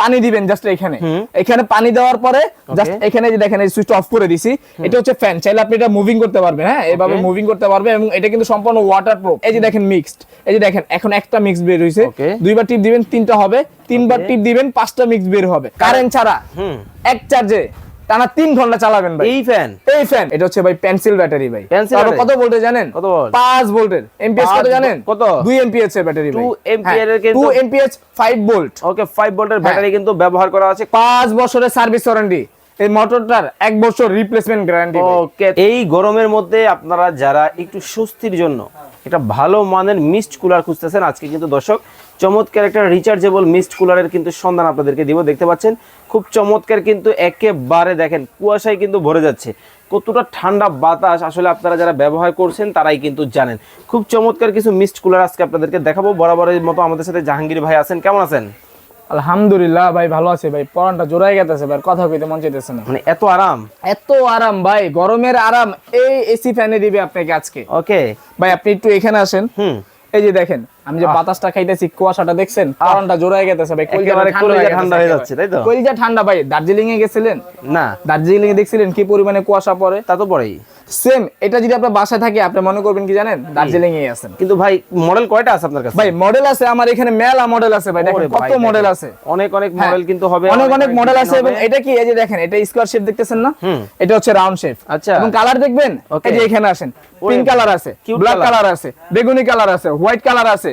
পানি দিবেন জাস্ট এখানে। এখানে পানি দেওয়ার পরে জাস্ট এখানে যে দেখেন এই সুইচ অফ করে দিছি। এটা হচ্ছে ফ্যান চাইলে আপনি এটা মুভিং করতে পারবেন হ্যাঁ? এভাবে মুভিং করতে পারবে এবং এটা কিন্তু সম্পূর্ণ ওয়াটার প্রুফ এই যে দেখেন মিক্সড এই যে দেখেন এখন একটা মিক্স বের হইছে. দুইবার টিপ দিবেন তিনটা হবে। তিনবার টিপ দিবেন পাঁচটা মিক্স বের হবে। কারেন্ট ছাড়া এক চার্জে টানা তিন ঘণ্টা চালাবেন ভাই। এই ফ্যান এই ফ্যান এটা হচ্ছে ভাই পেন্সিল ব্যাটারি ভাই। তারপর কত ভোল্টেজ জানেন? কত? 5 ভোল্টের এমপিএস কত জানেন? কত? 2 এমপিএস এর ব্যাটারি ভাই। 2 ampere এর কিন্তু- 2 এমপিএস 5 ভোল্ট ওকে 5 ভোল্টের। ব্যাটারি কিন্তু ব্যবহার করা আছে। 5 বছরের সার্ভিস ওয়ারেন্টি এই মোটরটার এক বছর রিপ্লেসমেন্ট গ্যারান্টি ওকে এই গরমের মধ্যে আপনারা যারা একটু স্বস্তির জন্য একটা ভালো মানের মিস্ট কুলার খুঁজতেছেন আজকে কিন্তু দর্শক। চমৎকার একটা রিচার্জেবল মিস্ট কুলারের কিন্তু সন্ধান আপনাদেরকে দিব, দেখতে পাচ্ছেন? খুব চমৎকার কিন্তু একেবারে দেখেন, কুয়াশায় কিন্তু ভরে যাচ্ছে। কতটা ঠান্ডা বাতাস আসলে আপনারা যারা ব্যবহার করছেন, তারাই কিন্তু জানেন। খুব চমৎকার কিছু মিস্ট কুলার আজকে আপনাদেরকে দেখাবো। বরাবরের মতো আমাদের সাথে জাহাঙ্গীর ভাই আছেন। কেমন আছেন? আলহামদুলিল্লাহ ভাই ভালো আছে ভাই। পড়ানটা জোড়াই গেতেছে ভাই কথা কইতে মন চাইতেছে না। মানে এত আরাম? এত আরাম ভাই গরমের আরাম। এই এসি ফ্যানে দিবে আপনাকে আজকে। ওকে ভাই আপনি একটু এখানে আসেন। হুম। এই যে দেখেন আমি যে বাতাসটা খাইতেছি কুয়াশাটা দেখছেন? পরানটা জোড়াই গেছে ভাই কলিজা ঠান্ডা হয়ে যাচ্ছে, তাই তো? কলিজা ঠান্ডা ভাই দার্জিলিং এ গেছিলেন? না। দার্জিলিং এ দেখছিলেন কি পরিমাণে কুয়াশা পড়ে? তা তো পরেই সেম এটা যদি আপনার বাসায় থাকে আপনি মনে করবেন কি জানেন? দার্জিলিং এ আছেন। কিন্তু ভাই মডেল কয়টা আছে আপনার কাছে? ভাই মডেল আছে আমার এখানে মেলা মডেল আছে ভাই দেখেন কত মডেল আছে। অনেক অনেক হ্যাঁ। মডেল কিন্তু হবে অনেক অনেক মডেল আছে এবং এটা কি এই যে দেখেন এটা স্কোয়ার শেপ দেখতেছেন না? এটা হচ্ছে রাউন্ড শেপ আচ্ছা। এবং কালার দেখবেন. এই যে এখানে আসেন। পিঙ্ক কালার আছে ব্ল্যাক কালার আছে বেগুনি কালার আছে হোয়াইট কালার আছে।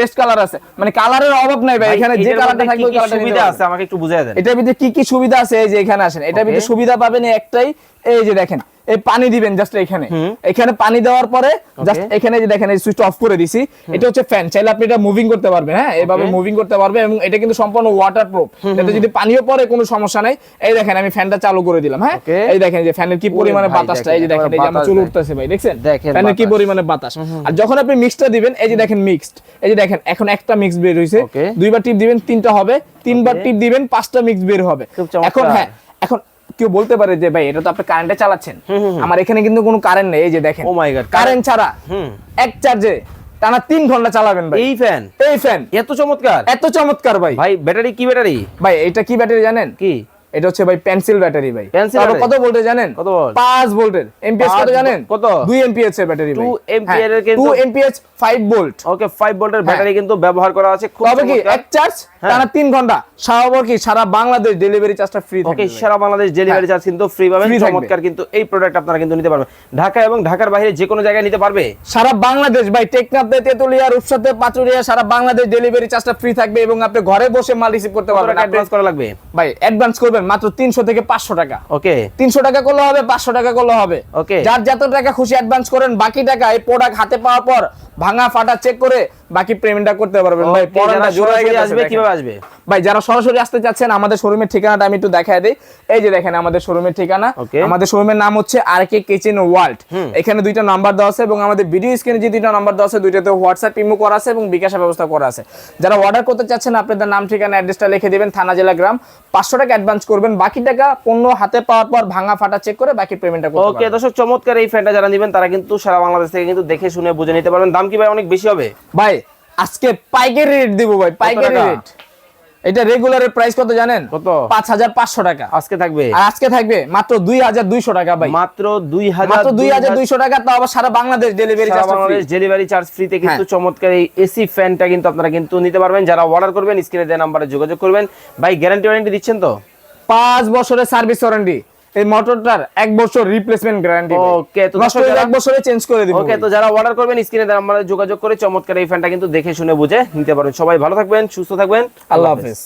পেস্ট কালার আছে। মানে কালারের অভাব নাই ভাই এখানে যে কালারটা থাকবে ওই কালারটা সুবিধা আছে আমাকে একটু বুঝাই দেন? এটার ভিতরে কি কি সুবিধা আছে? এই যে এখানে আসেন। এটার ভিতরে সুবিধা পাবেন একটাই। এই যে দেখেন এই পানি দিবেন জাস্ট এখানে। এখানে পানি দেওয়ার পরে জাস্ট এখানে যে দেখেন এই সুইচ অফ করে দিছি। এটা হচ্ছে ফ্যান চাইলে আপনি এটা মুভিং করতে পারবেন হ্যাঁ? এভাবে মুভিং করতে পারবেন এবং এটা কিন্তু সম্পূর্ণ ওয়াটার প্রুফ এতে যদি পানিও পড়ে কোনো সমস্যা নাই। এই দেখেন আমি ফ্যানটা চালু করে দিলাম হ্যাঁ? এই দেখেন যে ফ্যানের কি পরিমাণে বাতাসটা? এই যে দেখেন, এই যে আমার চুল উঠতেছে ভাই দেখছেন? দেখেন ফ্যানের কি। পরিমাণে বাতাস। আর যখন আপনি মিক্সটা দিবেন এই যে দেখেন মিক্সড এই যে দেখেন এখন একটা মিক্স বের হইছে। দুইবার টিপ দিবেন তিনটা হবে। তিনবার টিপ দিবেন পাঁচটা মিক্স বের হবে। এখন হ্যাঁ এখন কেউ বলতে পারে যে ভাই এটা তো আপনি কারেন্টে চালাচ্ছেন। আমার এখানে কিন্তু কোনো কারেন্ট নেই। এই যে দেখেন ও my God, কারেন্ট ছাড়া হুম। এক চার্জে টানা তিন ঘণ্টা চালাবেন ভাই। এই ফ্যান এই ফ্যান এত চমৎকার। এত চমৎকার ভাই। ভাই ব্যাটারি কি ব্যাটারি ভাই এটা কি ব্যাটারি জানেন? কি? এটা হচ্ছে ভাই পেন্সিল ব্যাটারি ভাই। তারপর কত ভোল্টেজ জানেন? কত volt? 5 ভোল্টের এমপিএস কত জানেন? কত? 2 এমপিএস এর ব্যাটারি ভাই। 2 ampere এর কিন্তু- 2 এমপিএস 5 ভোল্ট ওকে 5 ভোল্টের ব্যাটারি কিন্তু ব্যবহার করা আছে খুব তবে কি। এক চার্জ হ্যাঁ। টানা 3 ঘণ্টা। সারা কি সারা বাংলাদেশ ডেলিভারি চার্জটা ফ্রি ওকে সারা বাংলাদেশ ডেলিভারি চার্জ কিন্তু ফ্রি পাবেন। চমৎকার কিন্তু এই প্রোডাক্ট আপনারা কিন্তু নিতে পারবেন। ঢাকা এবং ঢাকার বাইরে যে কোনো জায়গায় নিতে পারবে। সারা বাংলাদেশ ভাই টেকনাফতে তেতুলিয়া রূপসাতে পাচুরিয়া সারা বাংলাদেশ ডেলিভারি চার্জটা ফ্রি থাকবে এবং আপনি ঘরে বসে মাল রিসিভ করতে পারবেন। অ্যাডভান্স করা লাগবে? ভাই অ্যাডভান্স করবেন মাত্র 300 থেকে 500 টাকা। ওকে তিনশো টাকা করলে হবে পাঁচশো টাকা করলে হবে। ওকে যার যত টাকা খুশি অ্যাডভান্স করেন বাকি টাকা এই প্রোডাক্ট হাতে পাওয়ার পর ভাঙা ফাটা চেক করে বাকি পেমেন্টটা করতে পারবেন। ভাই জোড়ায় সরাসরি গেছে আসবে কীভাবে আসবে? ভাই যারা সরাসরি আসতে চাচ্ছেন আমাদের শোরুমের ঠিকানাটা আমি একটু দেখায় দিই। এই যে দেখেন আমাদের শোরুমের ঠিকানা। আমাদের শোরুমের নাম হচ্ছে আর কে কিচেন ওয়ার্ল্ড এখানে দুইটা নাম্বার দেওয়া আছে এবং আমাদের ভিডিও স্ক্রিনে যে দুইটা নাম্বার দেওয়া আছে দুইটাতে হোয়াটসঅ্যাপ ইমো করা আছে এবং বিকাশের ব্যবস্থা করা আছে। যারা অর্ডার করতে চাচ্ছেন আপনাদের নাম ঠিকানা অ্যাড্রেসটা লিখে দিবেন থানা জেলা গ্রাম। পাঁচশো টাকা অ্যাডভান্স করবেন। বাকি টাকা পণ্য হাতে পাওয়ার পর ভাঙা ফাটা চেক করে বাকি পেমেন্টটা করতে ওকে দর্শক চমৎকার এই ফ্যানটা যারা নেবেন তারা কিন্তু সারা বাংলাদেশ থেকে কিন্তু দেখে শুনে বুঝে নিতে পারবেন। দাম কি ভাই অনেক বেশি হবে? ভাই আজকে পাইকারি রেট দিব ভাই পাইকারি রেট এটা রেগুলারের প্রাইস কত জানেন? কত? পাঁচ হাজার পাঁচশো টাকা। আজকে থাকবে? আর আজকে থাকবে মাত্র দুই হাজার দুইশো টাকা ভাই। মাত্র দুই হাজার মাত্র দুই হাজার দুইশো টাকা তাও আবার সারা Bangladesh delivery Bangladesh delivery charge ফ্রিতে কিন্তু হ্যাঁ। চমৎকার এই এসি ফ্যানটা কিন্তু আপনারা কিন্তু নিতে পারবেন। যারা অর্ডার করবেন স্ক্রিনে দেওয়া নাম্বারে যোগাযোগ করবেন। ভাই গ্যারান্টি ওয়ারেন্টি দিচ্ছেন তো? পাঁচ বছরের সার্ভিস ওয়ারেন্টি এই মোটরটার এক বছর রিপ্লেসমেন্ট গ্যারান্টি ওকে তো নষ্ট হলে এক বছরে চেঞ্জ করে দিব। ওকে তো যারা অর্ডার করবেন স্ক্রিনে দেওয়া নাম্বারে যোগাযোগ করে চমৎকার এই ফ্যানটা কিন্তু দেখে শুনে বুঝে নিতে পারবেন। সবাই ভালো থাকবেন সুস্থ থাকবেন। আল্লাহ হাফেজ।